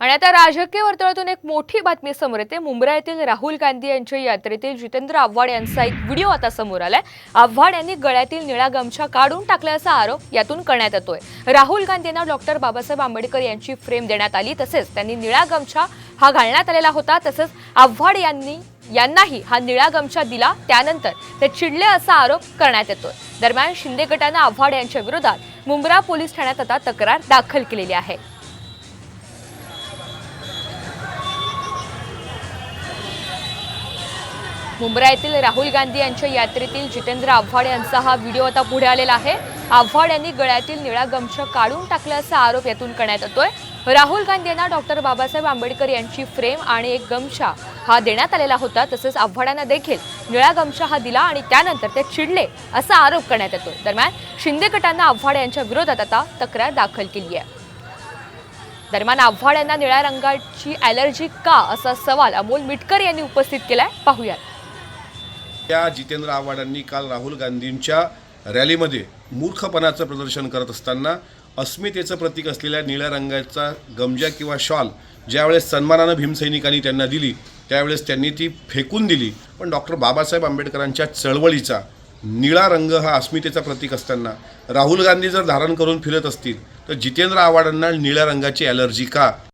आणि आता राजकीय वर्तुळातून एक मोठी बातमी समोर येते. मुंब्रा येथील राहुल गांधी यांच्या यात्रेतील जितेंद्र आव्हाड यांचा एक व्हिडिओ आता समोर आलाय. आव्हाड यांनी गळ्यातील निळा गमछा काढून टाकल्याचा आरोप यातून करण्यात येतोय. राहुल गांधी यांना डॉक्टर बाबासाहेब आंबेडकर यांची फ्रेम देण्यात आली. तसेच त्यांनी निळा गमछा हा घालण्यात आलेला होता. तसंच आव्हाड यांनी यांनाही हा निळा गमछा दिला. त्यानंतर ते चिडले असा आरोप करण्यात येतोय. दरम्यान शिंदे गटानं आव्हाड यांच्या विरोधात मुंब्रा पोलीस ठाण्यात आता तक्रार दाखल केलेली आहे. मुंब्रा येथील राहुल गांधी यांच्या यात्रेतील जितेंद्र आव्हाड यांचा हा व्हिडिओ आता पुढे आलेला आहे. आव्हाड यांनी गळ्यातील निळा गमछा काढून टाकल्याचा आरोप यातून करण्यात येतोय. राहुल गांधी यांना डॉक्टर बाबासाहेब आंबेडकर यांची फ्रेम आणि एक गमछा हा देण्यात आलेला होता तसंच आव्हाडांना देखील निळा गमछा हा दिला आणि त्यानंतर ते चिडले असा आरोप करण्यात येतो दरम्यान शिंदे गटांना आव्हाड यांच्या विरोधात आता तक्रार दाखल केली आहे. दरम्यान आव्हाड यांना निळ्या रंगाची ॲलर्जी का असा सवाल अमोल मिटकर यांनी उपस्थित केलाय पाहूयात. या जितेंद्र आव्हाडांनी काल राहुल गांधींच्या रॅलीमध्ये मूर्खपणाचं प्रदर्शन करत असताना अस्मितेचं प्रतीक असलेल्या निळ्या रंगाचा गमजा किंवा शॉल ज्यावेळेस सन्मानानं भीमसैनिकांनी त्यांना दिली त्यावेळेस त्यांनी ती फेकून दिली. पण डॉक्टर बाबासाहेब आंबेडकरांच्या चळवळीचा निळा रंग हा अस्मितेचा प्रतीक असताना राहुल गांधी जर धारण करून फिरत असतील तर जितेंद्र आव्हाडांना निळ्या रंगाची ॲलर्जी का?